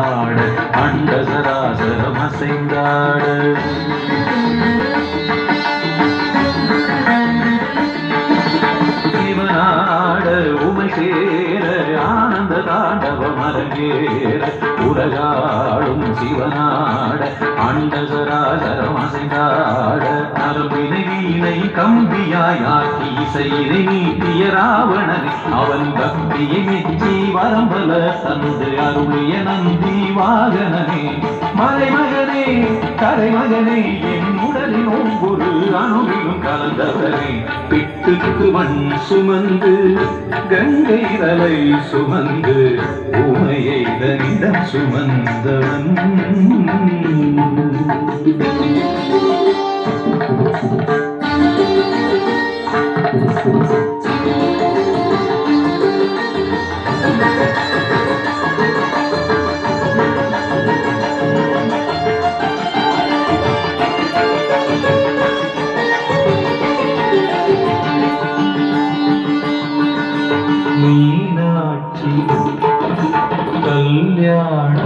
ஆட அண்ட சராசரம் அசைந்தாட. இவனாட உமை சேர ஆனந்த தாண்டவம் அரங்கேற உலகாடும் சிவனாட அண்ட சராசரம் அசைந்தாட. கம்பியாய் ஆக்கி இசையினை நீட்டிய ராவணனை அவன் பக்தியை மெச்சி வரம்பல தந்து அருளிய நந்தி வாகனனே. மலைமகனே கரைமகனே என் உடலின் ஒவ்வொரு அணுவிலும் கலந்தவனே. பிட்டுக்கு மண் சுமந்து கங்கை தலை சுமந்து உமையை தனிடம் சுமந்தவன். மீனாட்சி கல்யாண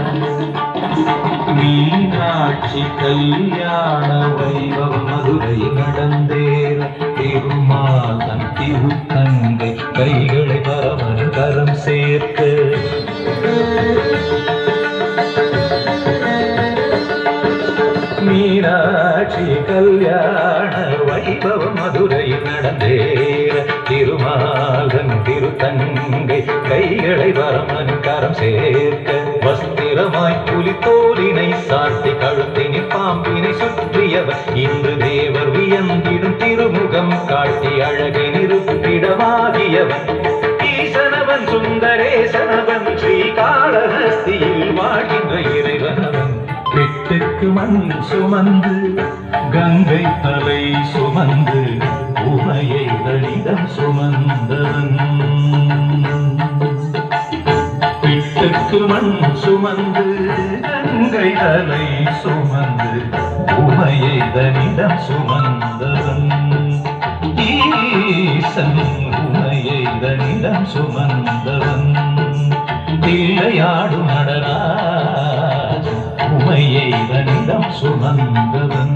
மீனாட்சி கல்யாண வைபவ மதுரை நடந்தேற திருமாதன் திருத்தங்கை கைகளை பரமன் கரம் சேர்த்து. மீனாட்சி கல்யாண வைபவ மதுரை நடந்தேற. திருமாகன் திருத்தங்கை கைகளை வரமன் கரம் சேர்க்க. வஸ்திரமாய் புலித்தோலினை சாத்தி கழுத்தினை பெட்டுக்கு மண் சுமந்து கங்கை தலை சுமந்து உமையை தளிதம் சுமந்தவன். பிட்டுக்கு மண் சுமந்து கங்கை தலை சுமந்து உமையை தனிடம் சுமந்தவன். ஈசன் உமையை தனிடம் சுமந்தவன். தில்லையாடும் நடனா सुमङ्गलम्